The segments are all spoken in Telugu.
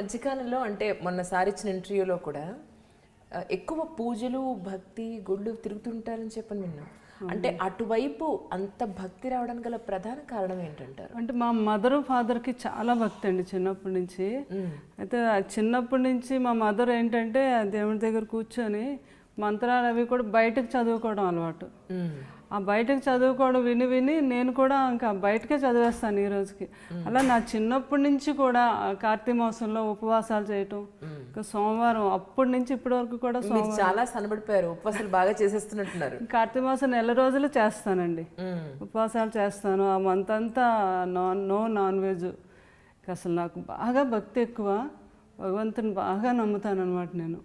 మధ్యకాలంలో అంటే మొన్నసారి ఇచ్చిన ఇంటర్వ్యూలో కూడా ఎక్కువ పూజలు భక్తి గుళ్ళు తిరుగుతుంటారని చెప్పని విన్నాం. అంటే అటువైపు అంత భక్తి రావడానికి గల ప్రధాన కారణం ఏంటంటారు? అంటే మా మదర్ ఫాదర్కి చాలా భక్తి అండి చిన్నప్పటి నుంచి. అయితే చిన్నప్పటి నుంచి మా మదర్ ఏంటంటే దేవుడి దగ్గర కూర్చొని మంత్రాలు అవి కూడా బయటకు చదువుకోవడం అలవాటు. ఆ బయటకు చదువుకోవడం విని విని నేను కూడా ఇంకా బయటకే చదివేస్తాను ఈ రోజుకి. అలా నా చిన్నప్పటి నుంచి కూడా కార్తీక మాసంలో ఉపవాసాలు చేయటం ఇంకా సోమవారం అప్పటి నుంచి ఇప్పటి వరకు కూడా సో- మీరు చాలా సనబడిపోయారు ఉపవాసాలు బాగా చేసేస్తున్నట్టున్నారు. కార్తీక మాసం నెల రోజులు చేస్తానండి. ఉపవాసాలు చేస్తాను. ఆ మంత్ అంతా నాన్ నో నాన్ వెజ్. అసలు నాకు బాగా భక్తి ఎక్కువ. భగవంతుని బాగా నమ్ముతాను అనమాట నేను.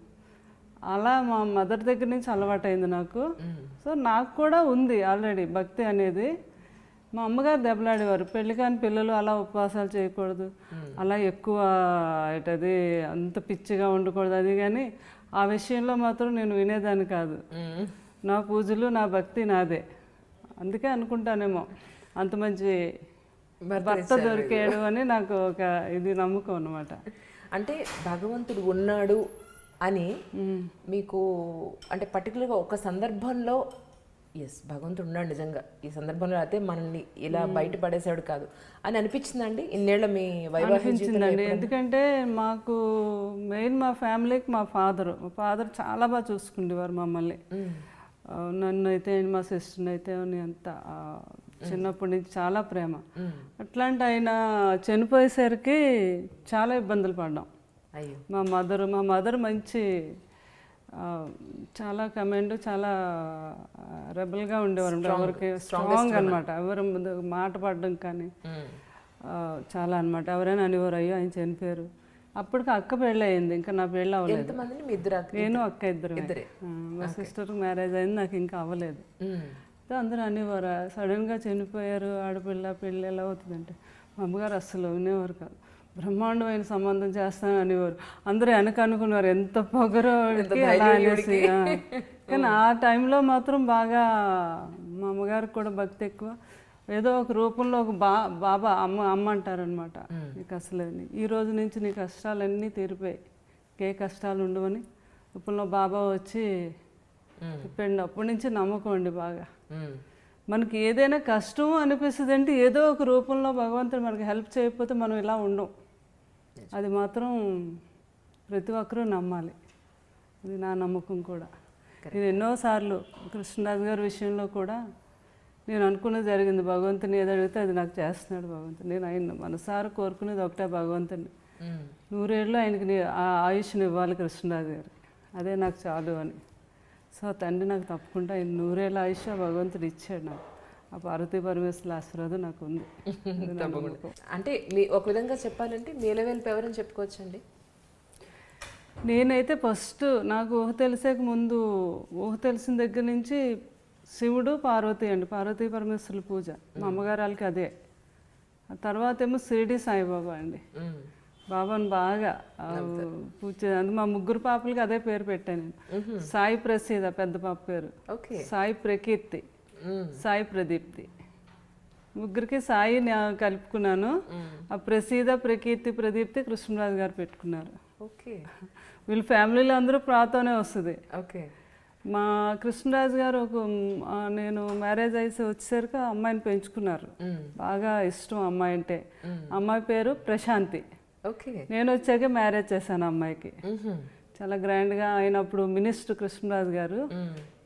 అలా మా మదర్ దగ్గర నుంచి అలవాటైంది నాకు. సో నాకు కూడా ఉంది ఆల్రెడీ భక్తి అనేది. మా అమ్మగారు దెబ్బలాడేవారు. పెళ్ళి కాని పిల్లలు అలా ఉపవాసాలు చేయకూడదు. అలా ఎక్కువ ఏంటది అంత పిచ్చిగా ఉండకూడదు అది కానీ ఆ విషయంలో మాత్రం నేను వినేదాన్ని కాదు. నా పూజలు నా భక్తి నాదే. అందుకే అనుకుంటానేమో అంత మంచి భర్త దొరికాడు అని నాకు ఒక ఇది నమ్మకం అనమాట అంటే భగవంతుడు ఉన్నాడు అని మీకు అంటే పర్టికులర్గా ఒక సందర్భంలో ఎస్ భగవంతుడు ఉన్నాడు నిజంగా. ఈ సందర్భంలో అయితే మనల్ని ఇలా బయట పడేసాడు కాదు. అని అనిపించిందండి? ఇన్నేళ్ళ మీ అనిపించిందండి. ఎందుకంటే మాకు మెయిన్ మా ఫ్యామిలీకి మా ఫాదర్. మా ఫాదర్ చాలా బాగా చూసుకుండేవారు మమ్మల్ని. నన్ను అయితే మా సిస్టర్ని అయితే అంత చిన్నప్పటి నుంచి చాలా ప్రేమ. అట్లాంటి ఆయన చనిపోయేసరికి చాలా ఇబ్బందులు పడ్డాం. మా మదర్ మా మదర్ మంచి చాలా కమెండ్ చాలా రెబల్గా ఉండేవారు. ఎవరికి స్ట్రాంగ్ అనమాట ఎవరి ముందు మాట పడడం కానీ. ఆ, చాలా అనమాట ఎవరైనా అనేవారు అయ్యో ఆయన చనిపోయారు. అప్పటికి అక్క పెళ్ళి అయింది. ఇంకా నా పెళ్ళి అవ్వలేదు. నేను అక్క ఇద్దరు. ఇద్దరే. మా సిస్టర్ మ్యారేజ్ అయింది. నాకు ఇంకా అవ్వలేదు. అయితే అందరూ అనేవారు సడన్గా చనిపోయారు ఆడపిల్ల పెళ్ళి ఎలా అవుతుందంటే? మా అమ్మగారు అస్సలు వినేవారు కాదు. బ్రహ్మాండమైన సంబంధం చేస్తానని అనేవారు. అందరూ వెనక అనుకున్నారు ఎంత పొగరో అలా అనేసి. కానీ ఆ టైంలో మాత్రం బాగా మా అమ్మగారికి కూడా భక్తి ఎక్కువ. ఏదో ఒక రూపంలో ఒక బా బాబా అమ్మ అమ్మ అంటారనమాట నీకు అసలు ఈ రోజు నుంచి నీ కష్టాలన్నీ తీరిపోయాయి. ఏ కష్టాలు ఉండవని. రూపంలో బాబా వచ్చి చెప్పండి అప్పటి నుంచి నమ్మకం అండి బాగా. మనకి ఏదైనా కష్టం అనిపిస్తుంది అంటే ఏదో ఒక రూపంలో భగవంతుడు మనకి హెల్ప్ చేయకపోతే మనం ఇలా ఉండం. అది మాత్రం ప్రతి ఒక్కరూ నమ్మాలి. అది నా నమ్మకం కూడా. నేను ఎన్నోసార్లు కృష్ణరాజు గారి విషయంలో కూడా నేను అనుకున్నది జరిగింది. భగవంతుని ఏది అడిగితే అది నాకు చేస్తున్నాడు భగవంతుడు. నేను ఆయన మనసారా కోరుకునేది ఒకటే భగవంతుని మ్మ్. నూరేళ్ళు ఆయనకి ఆయుష్ని ఇవ్వాలి కృష్ణరాజు గారికి అదే నాకు చాలు అని. సో తండ్రి నాకు తప్పకుండా ఆయన నూరేళ్ళ ఆయుష్ భగవంతుడు ఇచ్చాడు నాకు. ఆ పార్వతీ పరమేశ్వరుల ఆశీర్వాదం నాకు ఉంది. అంటే మీ ఒక విధంగా చెప్పాలంటే నీలవేల్పు ఎవరని చెప్పుకోవచ్చండి? నేనైతే ఫస్ట్ నాకు ఊహ తెలిసాక ముందు ఊహ తెలిసిన దగ్గర నుంచి శివుడు పార్వతి అండి పార్వతీ పరమేశ్వరుల పూజ. మా అమ్మగారు వాళ్ళకి అదే. తర్వాత ఏమో షిరిడి సాయిబాబా అండి. బాబాను బాగా పూజ అందుకు మా ముగ్గురు పాపలకి అదే పేరు పెట్టాను నేను. సాయి ప్రసీద పెద్ద పాప పేరు. సాయి ప్రకీర్తి. సాయి ప్రదీప్తి ముగ్గురికి సాయి నేను కలుపుకున్నాను. ఆ ప్రసీద ప్రకీర్తి ప్రదీప్తి కృష్ణరాజు గారు పెట్టుకున్నారు. ఓకే వీళ్ళ ఫ్యామిలీలో అందరూ ప్రాతోనే వస్తుంది. ఓకే మా కృష్ణరాజు గారు ఒక నేను మ్యారేజ్ అయితే వచ్చేసరికి అమ్మాయిని పెంచుకున్నారు. మ్మ్. బాగా ఇష్టం అమ్మాయి అంటే. అమ్మాయి పేరు ప్రశాంతి. ఓకే నేను వచ్చాక మ్యారేజ్ చేశాను అమ్మాయికి. మ్మ్. చాలా గ్రాండ్గా అయినప్పుడు మినిస్టర్ కృష్ణరాజు గారు.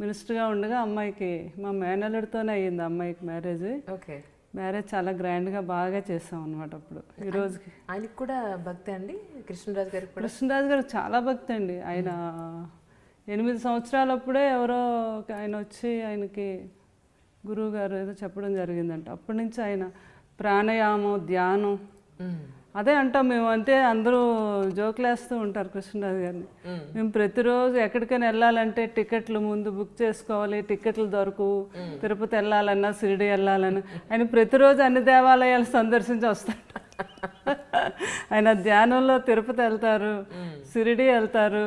మినిస్టర్గా ఉండగా అమ్మాయికి మా మేనల్లుడితోనే అయ్యింది అమ్మాయికి మ్యారేజ్. ఓకే. మ్యారేజ్ చాలా గ్రాండ్గా బాగా చేసాం అనమాట అప్పుడు. ఈ రోజుకి ఆయనకి కూడా భక్తి అండి? కృష్ణరాజు గారికి కూడా? కృష్ణరాజు గారు చాలా భక్తి అండి. ఆయన ఎనిమిది సంవత్సరాలప్పుడే ఎవరో ఆయన వచ్చి ఆయనకి గురువు గారు ఏదో చెప్పడం జరిగిందంట. అప్పటి నుంచి ఆయన ప్రాణాయామం ధ్యానం. అదే అంటాం మేము అంటే అందరూ జోకులేస్తూ ఉంటారు కృష్ణరాజు గారిని. మ్మ్. ప్రతిరోజు ఎక్కడికైనా వెళ్ళాలంటే టికెట్లు ముందు బుక్ చేసుకోవాలి టికెట్లు దొరకవు. తిరుపతి వెళ్ళాలన్నా షిరిడి వెళ్ళాలన్నా. ఆయన ప్రతిరోజు అన్ని దేవాలయాలు సందర్శించి వస్తాడు. ఆయన ధ్యానంలో తిరుపతి వెళ్తారు షిరిడి వెళ్తారు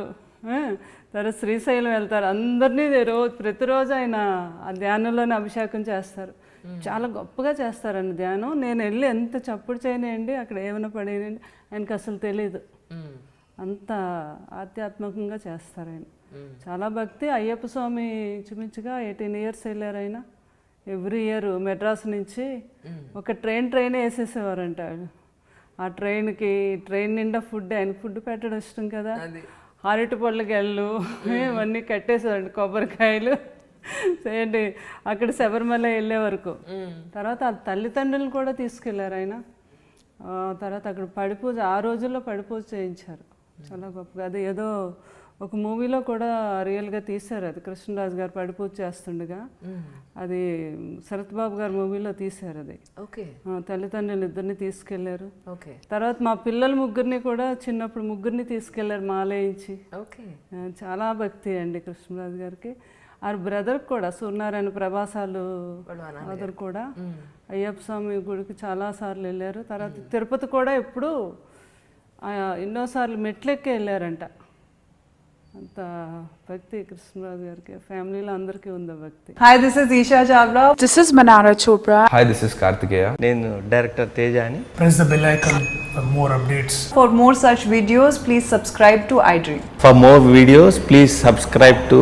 తర్వాత శ్రీశైలం వెళ్తారు. అందరినీ రోజు ప్రతిరోజు ఆయన ఆ ధ్యానంలోనే అభిషేకం చేస్తారు. చాలా గొప్పగా చేస్తారండి ధ్యానం. నేను వెళ్ళి ఎంత చప్పుడు చేయనియండి అక్కడ ఏమైనా పడేయండి ఆయనకి అసలు తెలియదు అంత ఆధ్యాత్మికంగా చేస్తారు ఆయన. చాలా భక్తి. అయ్యప్ప స్వామి ఇంచుమించుగా ఎయిటీన్ ఇయర్స్ వెళ్ళారు ఆయన. ఎవ్రీ ఇయర్ మెడ్రాస్ నుంచి ఒక ట్రైన్ ట్రైన్ వేసేసేవారంట ఆ ట్రైన్కి ట్రైన్ నిండా ఫుడ్ ఆయన ఫుడ్ పెట్టడం ఇష్టం కదా. అరటి పళ్ళ గెళ్ళు ఇవన్నీ కట్టేసేవాడు కొబ్బరికాయలు. ఏంటి? అక్కడ శబరిమల వెళ్ళే వరకు. తర్వాత ఆ తల్లిదండ్రులు కూడా తీసుకెళ్ళారు ఆయన. తర్వాత అక్కడ పడిపూజ ఆ రోజుల్లో పడిపూజ చేయించారు. చాలా గొప్పగా. అది ఏదో ఒక మూవీలో కూడా రియల్గా తీశారు అది. కృష్ణరాజు గారు పడిపూజ చేస్తుండగా. అది శరత్ బాబు గారు మూవీలో తీశారు అది. తల్లిదండ్రులు ఇద్దరిని తీసుకెళ్ళారు. ఓకే. తర్వాత మా పిల్లల ముగ్గురిని కూడా చిన్నప్పుడు ముగ్గురిని తీసుకెళ్ళారు మాలేయించి. చాలా భక్తి అండి కృష్ణరాజు గారికి. ఆ బ్రదర్ కూడా సూర్యనారాయణ ప్రభాసాలు బ్రదర్ కూడా అయ్యప్ప స్వామి గుడికి చాలా సార్లు వెళ్ళారు తర్వాత తిరుపతి కూడా ఎప్పుడు ఆ, ఎన్నోసార్లు మెట్లెక్కి వెళ్ళారంట అంత భక్తి కృష్ణరాజు గారికి ఫ్యామిలీలో అందరికీ ఉంది భక్తి Hi, this is Isha Chavla. This is Manara Chopra. Hi, this is Kartikeya. నేను డైరెక్టర్ తేజ అని press the bell icon for more updates. For more such videos, please subscribe to iDream. For more videos please subscribe to